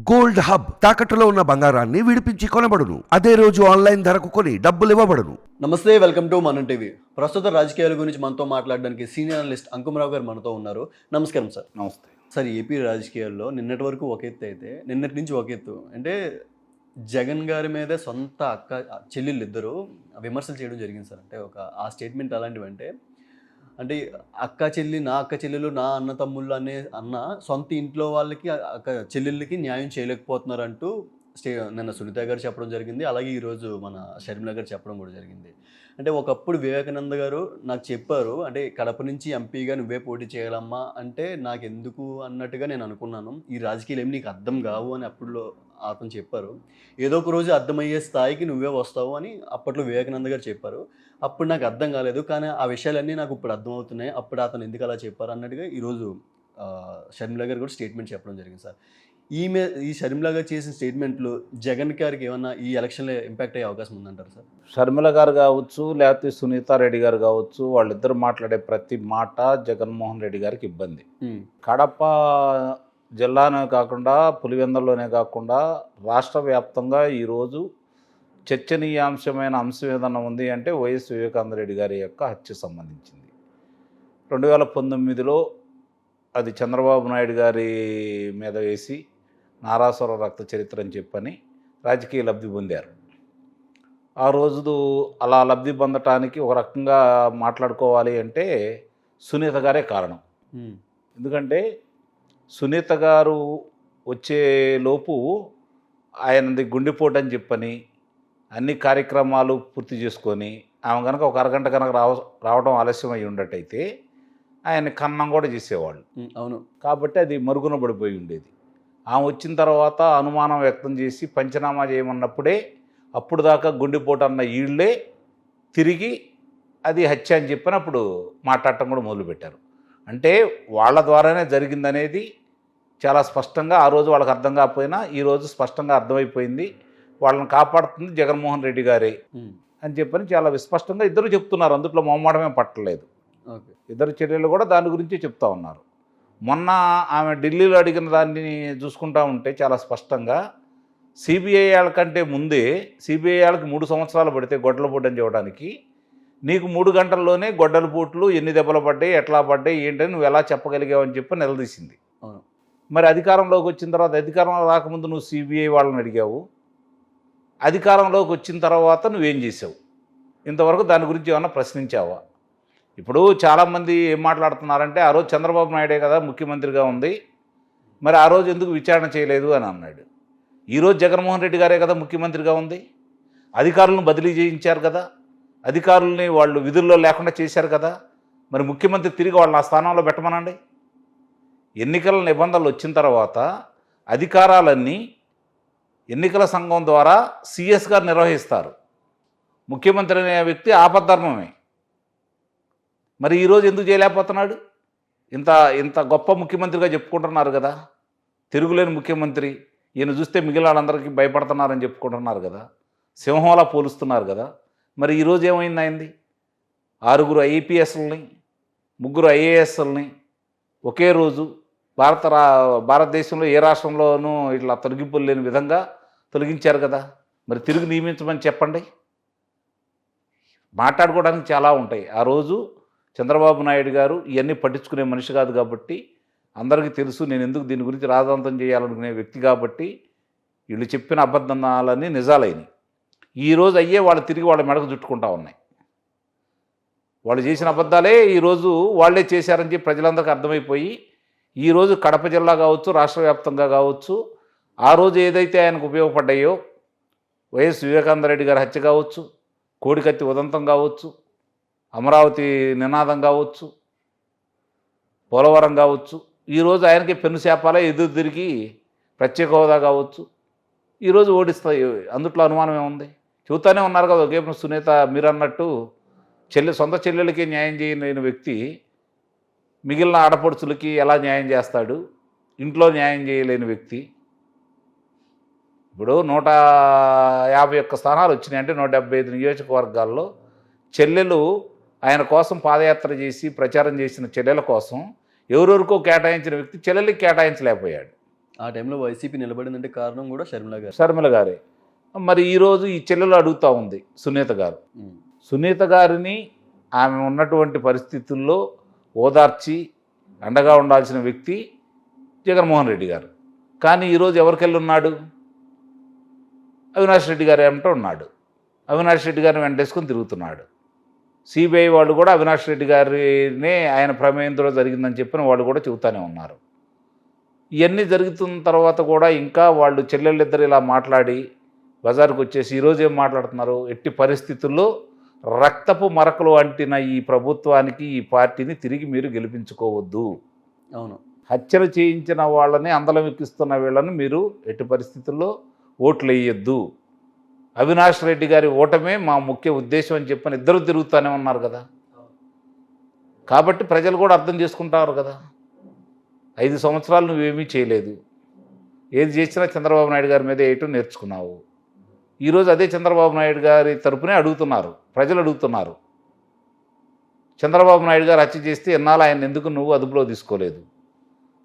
Gold hub తాకట్టులో ఉన్న బంగారాన్ని విడిపించి కొనబడును. అదే రోజు ఆన్లైన్ ధరకు కొని డబ్బులు ఇవ్వబడును. నమస్తే వెల్కమ్ టు మనం టీవీ. ప్రస్తుత రాజకీయాల గురించి మనతో మాట్లాడడానికి సీనియర్ అనలిస్ట్ అంకుమరావు గారు మనతో ఉన్నారు. నమస్కారం సార్. నమస్తే. సార్ ఏపీ రాజకీయాల్లో నిన్నటి వరకు ఒక ఎత్తు అయితే నిన్నటి నుంచి ఒక ఎత్తు. అంటే జగన్ గారి మీద సొంత అక్క చెల్లెళ్ళు ఇద్దరు విమర్శలు చేయడం జరిగింది సార్. అంటే ఒక ఆ స్టేట్మెంట్ అలాంటివి అంటే అంటే అక్క చెల్లి నా అక్క చెల్లెలు నా అన్న తమ్ముళ్ళు అనే అన్న సొంత ఇంట్లో వాళ్ళకి అక్క చెల్లెళ్ళకి న్యాయం చేయలేకపోతున్నారు అంటూ స్టే నిన్న సునీత గారు చెప్పడం జరిగింది. అలాగే ఈరోజు మన షర్మిల గారు చెప్పడం కూడా జరిగింది. అంటే ఒకప్పుడు వివేకానంద గారు నాకు చెప్పారు అంటే కడప నుంచి ఎంపీగా నువ్వే పోటీ చేయాలమ్మా అంటే నాకు ఎందుకు అన్నట్టుగా నేను అనుకున్నాను. ఈ రాజకీయాలు ఏమి నీకు అర్థం కావు అని అప్పుడులో అతను చెప్పారు ఏదో ఒక రోజు అర్థమయ్యే స్థాయికి నువ్వే వస్తావు అని అప్పట్లో వివేకానంద గారు చెప్పారు. అప్పుడు నాకు అర్థం కాలేదు కానీ ఆ విషయాలన్నీ నాకు ఇప్పుడు అర్థమవుతున్నాయి. అప్పుడు అతను ఎందుకు అలా చెప్పారు అన్నట్టుగా ఈరోజు షర్మిల గారు కూడా స్టేట్మెంట్ చెప్పడం జరిగింది సార్. ఈమె ఈ షర్మిల గారు చేసిన స్టేట్మెంట్లు జగన్ గారికి ఏమన్నా ఈ ఎలక్షన్లో ఇంపాక్ట్ అయ్యే అవకాశం ఉందంటారు సార్? షర్మిల గారు కావచ్చు లేకపోతే సునీతారెడ్డి గారు కావచ్చు వాళ్ళిద్దరు మాట్లాడే ప్రతి మాట జగన్మోహన్ రెడ్డి గారికి ఇబ్బంది. కడప జిల్లానే కాకుండా పులివెందల్లోనే కాకుండా రాష్ట్ర వ్యాప్తంగా ఈరోజు చర్చనీయాంశమైన అంశం ఏదన్నా ఉంది అంటే వైఎస్ వివేకానంద రెడ్డి గారి యొక్క హత్య సంబంధించింది. రెండు వేల పంతొమ్మిదిలో అది చంద్రబాబు నాయుడు గారి మీద వేసి నారాసుర రక్త చరిత్ర అని చెప్పని రాజకీయ లబ్ధి పొందారు. ఆ రోజు అలా లబ్ధి పొందటానికి ఒక రకంగా మాట్లాడుకోవాలి అంటే సునీత గారే కారణం. ఎందుకంటే సునీత గారు వచ్చే లోపు ఆయనది గుండెపోటు అని చెప్పని అన్ని కార్యక్రమాలు పూర్తి చేసుకొని ఆమె కనుక ఒక అరగంట కనుక రావ రావడం ఆలస్యం అయి ఉండటైతే ఆయన కన్నం కూడా చేసేవాళ్ళు. అవును. కాబట్టి అది మరుగున పడిపోయి ఉండేది. ఆమె వచ్చిన తర్వాత అనుమానం వ్యక్తం చేసి పంచనామా చేయమన్నప్పుడే అప్పుడు దాకా గుండెపోటు అన్న ఈళ్ళే తిరిగి అది హత్య అని చెప్పిన అప్పుడు మాట్లాడటం కూడా మొదలుపెట్టారు. అంటే వాళ్ళ ద్వారానే జరిగిందనేది చాలా స్పష్టంగా ఆ రోజు వాళ్ళకి అర్థం కాకపోయినా ఈ రోజు స్పష్టంగా అర్థమైపోయింది. వాళ్ళని కాపాడుతుంది జగన్మోహన్ రెడ్డి గారే అని చెప్పని చాలా విస్పష్టంగా ఇద్దరు చెప్తున్నారు. అందుట్లో మొమ్మడమే పట్టలేదు. ఓకే. ఇద్దరు చర్యలు కూడా దాని గురించి చెప్తా ఉన్నారు. మొన్న ఆమె ఢిల్లీలో అడిగిన దాన్ని చూసుకుంటా ఉంటే చాలా స్పష్టంగా సిబిఐ కంటే ముందే సిబిఐ వాళ్ళకి మూడు సంవత్సరాలు పడితే గొడ్డల పోటు అని చెప్పడానికి నీకు మూడు గంటల్లోనే గొడ్డల పోట్లు ఎన్ని దెబ్బలు పడ్డాయి ఎట్లా పడ్డాయి ఏంటని నువ్వు ఎలా చెప్పగలిగావు అని చెప్పి నిలదీసింది. అవును. మరి అధికారంలోకి వచ్చిన తర్వాత అధికారంలో రాకముందు నువ్వు సిబిఐ వాళ్ళని అడిగావు. అధికారంలోకి వచ్చిన తర్వాత నువ్వేం చేసావు? ఇంతవరకు దాని గురించి ఏమైనా ప్రశ్నించావా? ఇప్పుడు చాలామంది ఏం మాట్లాడుతున్నారంటే ఆ రోజు చంద్రబాబు నాయుడే కదా ముఖ్యమంత్రిగా ఉంది. మరి ఆ రోజు ఎందుకు విచారణ చేయలేదు అని అన్నాడు. ఈరోజు జగన్మోహన్ రెడ్డి గారే కదా ముఖ్యమంత్రిగా ఉంది. అధికారులను బదిలీ చేయించారు కదా. అధికారుల్ని వాళ్ళు విధుల్లో లేకుండా చేశారు కదా. మరి ముఖ్యమంత్రి తిరిగి వాళ్ళని ఆ స్థానంలో పెట్టమనండి. ఎన్నికల నిబంధనలు వచ్చిన తర్వాత అధికారాలన్నీ ఎన్నికల సంఘం ద్వారా సిఎస్ గారు నిర్వహిస్తారు. ముఖ్యమంత్రి అనే వ్యక్తి ఆపద్ధర్మమే. మరి ఈరోజు ఎందుకు చేయలేకపోతున్నాడు? ఇంత ఇంత గొప్ప ముఖ్యమంత్రిగా చెప్పుకుంటున్నారు కదా. తిరుగులేని ముఖ్యమంత్రి. ఈయన చూస్తే మిగిలిన వాళ్ళందరికీ భయపడుతున్నారని చెప్పుకుంటున్నారు కదా. సింహంలా పోలుస్తున్నారు కదా. మరి ఈరోజు ఏమైంది అయింది? ఆరుగురు ఐపీఎస్లని ముగ్గురు ఐఏఎస్లని ఒకే రోజు భారత రా భారతదేశంలో ఏ రాష్ట్రంలోనూ ఇట్లా తొలగింపులు లేని విధంగా తొలగించారు కదా. మరి తిరిగి నియమించమని చెప్పండి. మాట్లాడుకోవడానికి చాలా ఉంటాయి. ఆ రోజు చంద్రబాబు నాయుడు గారు ఇవన్నీ పట్టించుకునే మనిషి కాదు కాబట్టి అందరికీ తెలుసు నేను ఎందుకు దీని గురించి రాజాంతం చేయాలనుకునే వ్యక్తి కాబట్టి వీళ్ళు చెప్పిన అబద్ధనాలన్నీ నిజాలైనవి. ఈరోజు అయ్యే వాళ్ళు తిరిగి వాళ్ళ మెడకు చుట్టుకుంటా ఉన్నాయి. వాళ్ళు చేసిన అబద్ధాలే ఈరోజు వాళ్ళే చేశారని చెప్పి ప్రజలందరికీ అర్థమైపోయి ఈరోజు కడప జిల్లా కావచ్చు రాష్ట్ర వ్యాప్తంగా కావచ్చు ఆ రోజు ఏదైతే ఆయనకు ఉపయోగపడ్డాయో వైఎస్ వివేకానందరెడ్డి గారి హత్య కావచ్చు కోడికత్తి ఉదంతం కావచ్చు అమరావతి నినాదం కావచ్చు పోలవరం కావచ్చు ఈరోజు ఆయనకి పెనుశాపాలే ఎదురు తిరిగి ప్రత్యేక హోదా కావచ్చు ఈరోజు ఓడిస్తాయి అందుట్లో అనుమానం ఏముంది చెబుతానే ఉన్నారు కదా ఒకే సునీత మీరు అన్నట్టు చెల్లె సొంత చెల్లెలకి న్యాయం చేయలేని వ్యక్తి మిగిలిన ఆడపడుచులకి ఎలా న్యాయం చేస్తాడు? ఇంట్లో న్యాయం చేయలేని వ్యక్తి. ఇప్పుడు నూట యాభై ఒక్క స్థానాలు వచ్చినాయి. అంటే నూట డెబ్బై ఐదు నియోజకవర్గాల్లో చెల్లెలు ఆయన కోసం పాదయాత్ర చేసి ప్రచారం చేసిన చెల్లెల కోసం ఎవరెవరికో కేటాయించిన వ్యక్తి చెల్లెలకి కేటాయించలేకపోయాడు. ఆ టైంలో వైసీపీ నిలబడిందంటే కారణం కూడా షర్మిల గారు. షర్మిల గారే. మరి ఈరోజు ఈ చెల్లెలు అడుగుతూ ఉంది సునీత గారు. సునీత గారిని ఆమె ఉన్నటువంటి పరిస్థితుల్లో ఓదార్చి అండగా ఉండాల్సిన వ్యక్తి జగన్మోహన్ రెడ్డి గారు. కానీ ఈరోజు ఎవరికెళ్ళి ఉన్నాడు? అవినాష్ రెడ్డి గారు ఏమంటూ ఉన్నాడు. అవినాష్ రెడ్డి గారిని వెంటేసుకొని తిరుగుతున్నాడు. సిబిఐ వాళ్ళు కూడా అవినాష్ రెడ్డి గారినే ఆయన ప్రమేయంతో జరిగిందని చెప్పిన వాళ్ళు కూడా చెబుతానే ఉన్నారు. ఇవన్నీ జరుగుతున్న తర్వాత కూడా ఇంకా వాళ్ళు చెల్లెళ్ళిద్దరు ఇలా మాట్లాడి బజార్కు వచ్చేసి ఈరోజు ఏం మాట్లాడుతున్నారు? ఎట్టి పరిస్థితుల్లో రక్తపు మరకలు అంటిన ఈ ప్రభుత్వానికి ఈ పార్టీని తిరిగి మీరు గెలిపించుకోవద్దు. అవును. హత్యలు చేయించిన వాళ్ళని అందలం ఎక్కిస్తున్న వీళ్ళని మీరు ఎట్టి పరిస్థితుల్లో ఓట్లు వేయొద్దు అవినాష్ రెడ్డి గారి ఓటమే మా ముఖ్య ఉద్దేశం అని చెప్పని ఇద్దరు తిరుగుతూనే ఉన్నారు కదా. కాబట్టి ప్రజలు కూడా అర్థం చేసుకుంటారు కదా. ఐదు సంవత్సరాలు నువ్వేమీ చేయలేదు. ఏది చేసినా చంద్రబాబు నాయుడు గారి మీద వేయటం నేర్చుకున్నావు? ఈరోజు అదే చంద్రబాబు నాయుడు గారి తరపునే అడుగుతున్నారు. ప్రజలు అడుగుతున్నారు. చంద్రబాబు నాయుడు గారు హత్య చేస్తే ఎన్నాళ్ళు ఆయన ఎందుకు నువ్వు అదుపులో తీసుకోలేదు?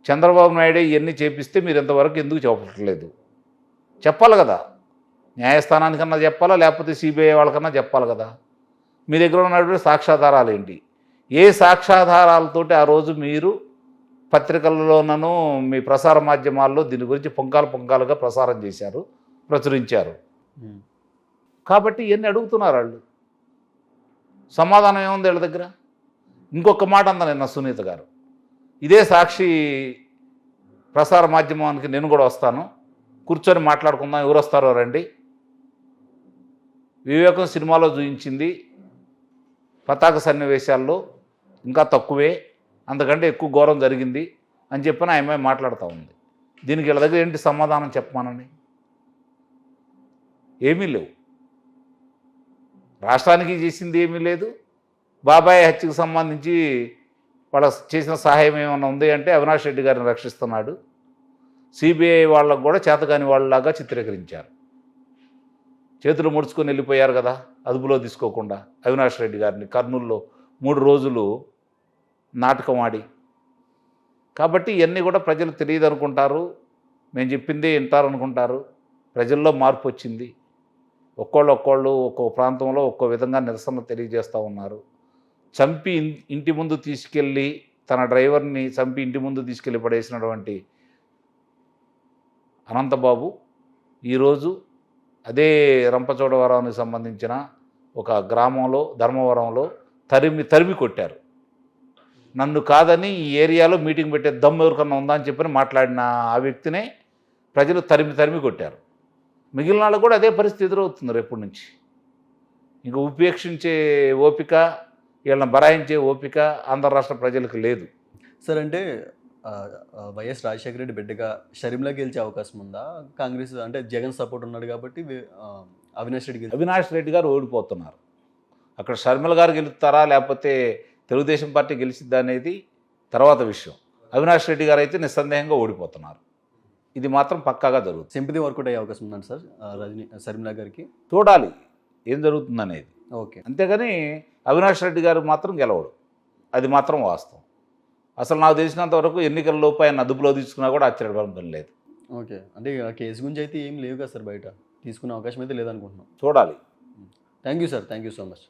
చంద్రబాబు నాయుడే ఇవన్నీ చేపిస్తే మీరు ఇంతవరకు ఎందుకు చెప్పట్లేదు చెప్పాలి కదా. న్యాయస్థానానికన్నా చెప్పాలా? లేకపోతే సిబిఐ వాళ్ళకన్నా చెప్పాలి కదా. మీ దగ్గర ఉన్నటువంటి సాక్ష్యాధారాలు ఏంటి? ఏ సాక్ష్యాధారాలతోటి ఆ రోజు మీరు పత్రికలలోనూ మీ ప్రసార మాధ్యమాల్లో దీని గురించి పొంకాలు పొంకాలుగా ప్రసారం చేశారు ప్రచురించారు? కాబట్టి ఇవన్నీ అడుగుతున్నారు వాళ్ళు. సమాధానం ఏముంది వీళ్ళ దగ్గర? ఇంకొక మాట అంద నిన్న సునీత గారు. ఇదే సాక్షి ప్రసార మాధ్యమానికి నేను కూడా వస్తాను. కూర్చొని మాట్లాడుకుందాం. ఎవరు వస్తారో రండి. వివేకం సినిమాలో చూపించింది. పతాక సన్నివేశాల్లో ఇంకా తక్కువే. అంతకంటే ఎక్కువ ఘోరం జరిగింది అని చెప్పిన ఆమె మాట్లాడుతూ ఉంది. దీనికి వీళ్ళ దగ్గర ఏంటి సమాధానం చెప్పమానండి? ఏమీ లేవు. రాష్ట్రానికి చేసింది ఏమీ లేదు. బాబాయ్ హత్యకు సంబంధించి వాళ్ళ చేసిన సహాయం ఏమైనా ఉంది అంటే అవినాష్ రెడ్డి గారిని రక్షిస్తున్నాడు. సిబిఐ వాళ్ళకు కూడా చేతకాని వాళ్ళలాగా చిత్రీకరించారు. చేతులు ముడుచుకొని వెళ్ళిపోయారు కదా అదుపులో తీసుకోకుండా అవినాష్ రెడ్డి గారిని కర్నూల్లో మూడు రోజులు నాటకం ఆడి. కాబట్టి ఇవన్నీ కూడా ప్రజలు తెలియదు అనుకుంటారు మేము చెప్పిందే వింటారు అనుకుంటారు ప్రజల్లో మార్పు వచ్చింది. ఒక్కోళ్ళు ఒక్కోళ్ళు ఒక్కో ప్రాంతంలో ఒక్కో విధంగా నిరసన తెలియజేస్తూ ఉన్నారు. చంపి ఇంటి ముందు తీసుకెళ్ళి తన డ్రైవర్ని చంపి ఇంటి ముందు తీసుకెళ్ళి పడేసినటువంటి అనంతబాబు ఈరోజు అదే రంపచోడవరానికి సంబంధించిన ఒక గ్రామంలో ధర్మవరంలో తరిమి తరిమి కొట్టారు. నన్ను కాదని ఈ ఏరియాలో మీటింగ్ పెట్టే దమ్ము ఎవరికన్నా ఉందా అని చెప్పని మాట్లాడిన ఆ వ్యక్తినే ప్రజలు తరిమి తరిమి కొట్టారు. మిగిలిన వాళ్ళకు కూడా అదే పరిస్థితి ఎదురవుతుంది రేపటి నుంచి? ఇంకా ఉపేక్షించే ఓపిక వీళ్ళని బరాయించే ఓపిక ఆంధ్ర రాష్ట్ర ప్రజలకు లేదు. సార్ అంటే వైఎస్ రాజశేఖర రెడ్డి బిడ్డగా షర్మిల గెలిచే అవకాశం ఉందా? కాంగ్రెస్ అంటే జగన్ సపోర్ట్ ఉన్నాడు కాబట్టి అవినాష్ రెడ్డి అవినాష్ రెడ్డి గారు ఓడిపోతున్నారు. అక్కడ షర్మిల గారు గెలుస్తారా? లేకపోతే తెలుగుదేశం పార్టీ గెలిచిద్దా అనేది తర్వాత విషయం. అవినాష్ రెడ్డి గారు అయితే నిస్సందేహంగా ఓడిపోతున్నారు. ఇది మాత్రం పక్కాగా జరుగుతుంది. సింపతి వర్కౌట్ అయ్యే అవకాశం ఉందండి సార్ రజనీ షర్మిల గారికి? చూడాలి ఏం జరుగుతుందనేది. ఓకే. అంతేగాని అవినాష్ రెడ్డి గారు మాత్రం గెలవడు. అది మాత్రం వాస్తవం. అసలు నాకు తెలిసినంత వరకు ఎన్నికల లోపు ఆయన అదుపులో తీసుకున్నా కూడా ఆశ్చర్యపడడం పని లేదు. ఓకే. అంటే ఆ కేసు గురించి అయితే ఏం లేవు కదా సార్ బయట. తీసుకునే అవకాశం అయితే లేదనుకుంటున్నాం. చూడాలి. Thank you sir thank you so much.